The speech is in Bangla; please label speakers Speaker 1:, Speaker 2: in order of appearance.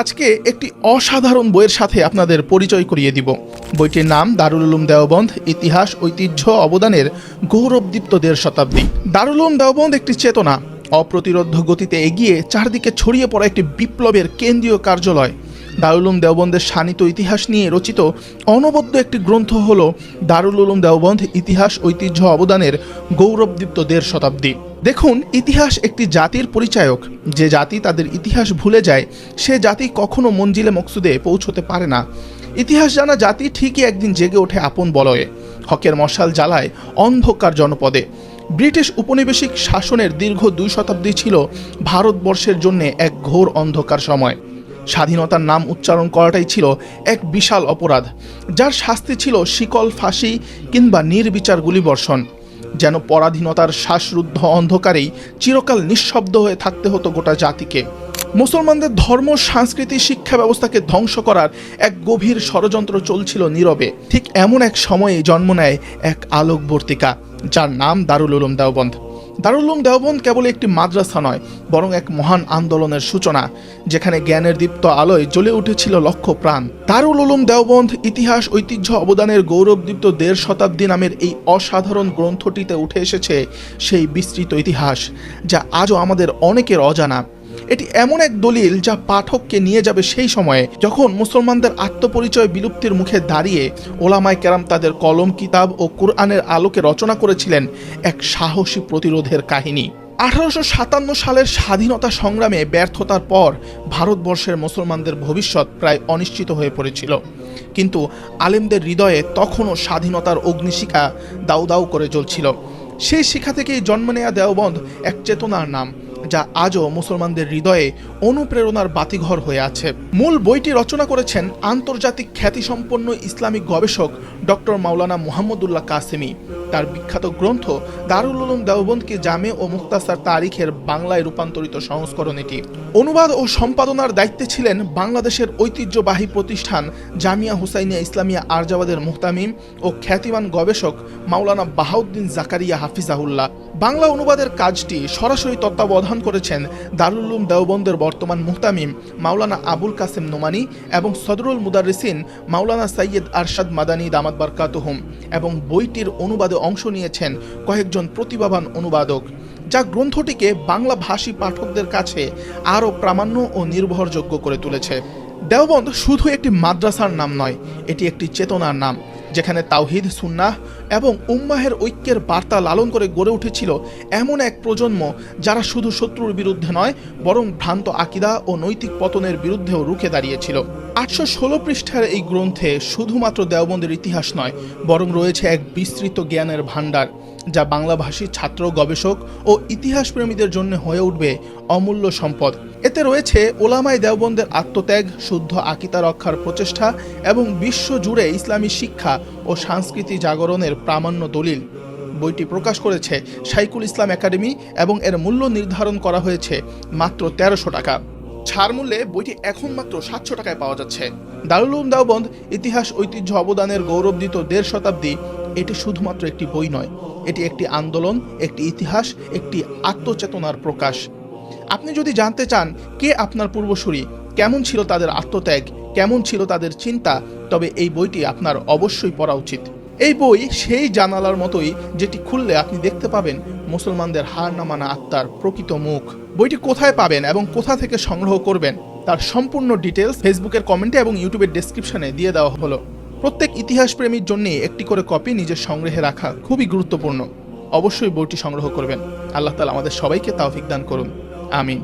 Speaker 1: আজকে একটি অসাধারণ বইয়ের সাথে আপনাদের পরিচয় করিয়ে দিব। বইটির নাম দারুল উলুম দেওবন্দ, ইতিহাস, ঐতিহ্য, অবদানের গৌরবদীপ্ত দেড় শতাব্দী। দারুল উলুম দেওবন্দ একটি চেতনা, অপ্রতিরোধ গতিতে এগিয়ে চারদিকে ছড়িয়ে পড়া একটি বিপ্লবের কেন্দ্রীয় কার্যালয়। দারুল উলুম দেওবন্দের শানিত ইতিহাস নিয়ে রচিত অনবদ্য একটি গ্রন্থ হল দারুল উলুম দেওবন্দ ইতিহাস ঐতিহ্য অবদানের গৌরবদীপ্ত দেড় শতাব্দী। দেখুন, ইতিহাস একটি জাতির পরিচায়ক। যে জাতি তাদের ইতিহাস ভুলে যায়, সে জাতি কখনো মঞ্জিলে মকসুদে পৌঁছতে পারে না। ইতিহাস জানা জাতি ঠিকই একদিন জেগে ওঠে আপন বলয়ে। হকের মশাল জ্বালায় অন্ধকার জনপদে। ব্রিটিশ উপনিবেশিক শাসনের দীর্ঘ দুই শতাব্দী ছিল ভারতবর্ষের জন্য এক ঘোর অন্ধকার সময়। স্বাধীনতার নাম উচ্চারণ করাটাই ছিল এক বিশাল অপরাধ, যার শাস্তি ছিল শিকল ফাঁসি কিংবা নির্বিচার গুলিবর্ষণ। যেন পরাধীনতার শ্বাসরুদ্ধ অন্ধকারেই চিরকাল নিঃশব্দ হয়ে থাকতে হতো গোটা জাতিকে। মুসলমানদের ধর্ম, সংস্কৃতি, শিক্ষা ব্যবস্থাকে ধ্বংস করার এক গভীর ষড়যন্ত্র চলছিল নীরবে। ঠিক এমন এক সময়ে জন্ম নেয় এক আলোকবর্তিকা, যার নাম দারুল উলুম দেওবন্দ। দারুল উলুম দেওবন্দ কেবল একটি মাদ্রাসা নয়, বরং এক মহান আন্দোলনের সূচনা, যেখানে জ্ঞানের দীপ্ত আলোয় জ্বলে উঠেছিল লক্ষ প্রাণ। দারুল উলুম দেওবন্দ ইতিহাস, ঐতিহ্য অবদানের গৌরবদীপ্ত দেড় শতাব্দী নামের এই অসাধারণ গ্রন্থটিতে উঠে এসেছে সেই বিস্তৃত ইতিহাস, যা আজও আমাদের অনেকের অজানা। এটি এমন এক দলিল যা পাঠককে নিয়ে যাবে সেই সময়ে যখন মুসলমানদের আত্মপরিচয় বিলুপ্তির মুখে দাঁড়িয়ে ওলামায় কেরাম তাদের কলম, কিতাব ও কুরআনের আলোকে রচনা করেছিলেন এক সাহসী প্রতিরোধের কাহিনী। আঠারোশো সাতান্ন সালের স্বাধীনতা সংগ্রামে ব্যর্থতার পর ভারতবর্ষের মুসলমানদের ভবিষ্যৎ প্রায় অনিশ্চিত হয়ে পড়েছিল। কিন্তু আলেমদের হৃদয়ে তখনও স্বাধীনতার অগ্নিশিখা দাউ দাউ করে জ্বলছিল। সেই শিখা থেকেই জন্ম নেয়া দেওবন্দ এক চেতনার নাম। যা আজও মুসলমানদের হৃদয়ে অনুপ্রেরণার বাতিঘর হয়ে আছে। মূল বইটি রচনা করেছেন আন্তর্জাতিক খ্যাতিসম্পন্ন ইসলামিক গবেষক ডক্টর মাওলানা মুহাম্মদুল্লাহ কাসেমি। তার বিখ্যাত গ্রন্থ দারুল উলুম দেওবন্দকে জামে ও মুক্তাসার তারিখের বাংলায় রূপান্তরিত সংস্করণ এটি। অনুবাদ ও সম্পাদনার দায়িত্বে ছিলেন বাংলাদেশের ঐতিহ্যবাহী প্রতিষ্ঠান জামিয়া হুসাইনিয়া ইসলামিয়া আরজাবাদের মুহতামিম ও খ্যাতিমান গবেষক মাওলানা বাহাউদ্দিন জাকারিয়া হাফিজাহুল্লাহ। বাংলা অনুবাদের কাজটি সরাসরি তত্ত্বাবধান করেছেন দারুল উলুম দেওবন্দের বর্তমান মুহতামিম মাওলানা আবুল কাসেম নোমানি এবং সদরুল মুদারিসিন মাওলানা সৈয়দ আরশাদ মাদানী দামাত বারকাতুহুম এবং বইটির অনুবাদে অংশ নিয়েছেন কয়েকজন প্রতিভাবান অনুবাদক। যা গ্রন্থটিকে বাংলা ভাষী পাঠকদের কাছে আরও প্রামাণ্য ও নির্ভরযোগ্য করে তুলেছে। দেওবন্দ শুধু একটি মাদ্রাসার নাম নয়, এটি একটি চেতনার নাম। যেখানে তাওহিদ, সুন্নাহ এবং উম্মাহের ঐক্যের বার্তা লালন করে গড়ে উঠেছিল এমন এক প্রজন্ম যারা শুধু শত্রুর বিরুদ্ধে নয়, বরং ভ্রান্ত আকিদা ও নৈতিক পতনের বিরুদ্ধেও রুখে দাঁড়িয়েছিল। আটশো ষোলো পৃষ্ঠার এই গ্রন্থে শুধুমাত্র দেওবন্দের ইতিহাস নয়, বরং রয়েছে এক বিস্তৃত জ্ঞানের ভাণ্ডার। যা বাংলাভাষী ছাত্র, গবেষক ও ইতিহাস প্রেমীদের জন্য হয়ে উঠবে অমূল্য সম্পদ। এতে রয়েছে ওলামাই দেওবন্দের আত্মত্যাগ, শুদ্ধ আকিতা রক্ষার প্রচেষ্টা এবং বিশ্ব জুড়ে ইসলামী শিক্ষা ও সংস্কৃতি জাগরণের প্রামাণ্য দলিল। বইটি প্রকাশ করেছে সাইকুল ইসলাম একাডেমি এবং এর মূল্য নির্ধারণ করা হয়েছে মাত্র তেরোশো টাকা। ছাড় মূল্যে বইটি এখন মাত্র সাতশো টাকায় পাওয়া যাচ্ছে। দারুল উলুম দেওবন্দ ইতিহাস, ঐতিহ্য অবদানের গৌরবদিত দেড় শতাব্দী এটি শুধুমাত্র একটি বই নয়, এটি একটি আন্দোলন, একটি ইতিহাস, একটি আত্মচেতনার প্রকাশ। আপনি যদি জানতে চান কে আপনার পূর্বসূরি, কেমন ছিল তাদের আত্মত্যাগ, কেমন ছিল তাদের চিন্তা, তবে এই বইটি আপনার অবশ্যই পড়া উচিত। এই বই সেই জানালার মতোই যেটি খুললে আপনি দেখতে পাবেন মুসলমানদের হার নামানা আত্মার প্রকৃত মুখ। বইটি কোথায় পাবেন এবং কোথা থেকে সংগ্রহ করবেন? তার সম্পূর্ণ ডিটেলস ফেসবুকের কমেন্টে এবং ইউটিউবের ডেসক্রিপশনে দিয়ে দেওয়া হলো। প্রত্যেক ইতিহাস প্রেমীর জন্য একটি করে কপি নিজের সংগ্রহে রাখা খুবই গুরুত্বপূর্ণ। অবশ্যই বইটি সংগ্রহ করবেন। আল্লাহ তালা আমাদের সবাইকে তাওফিক দান করুন। আমিন।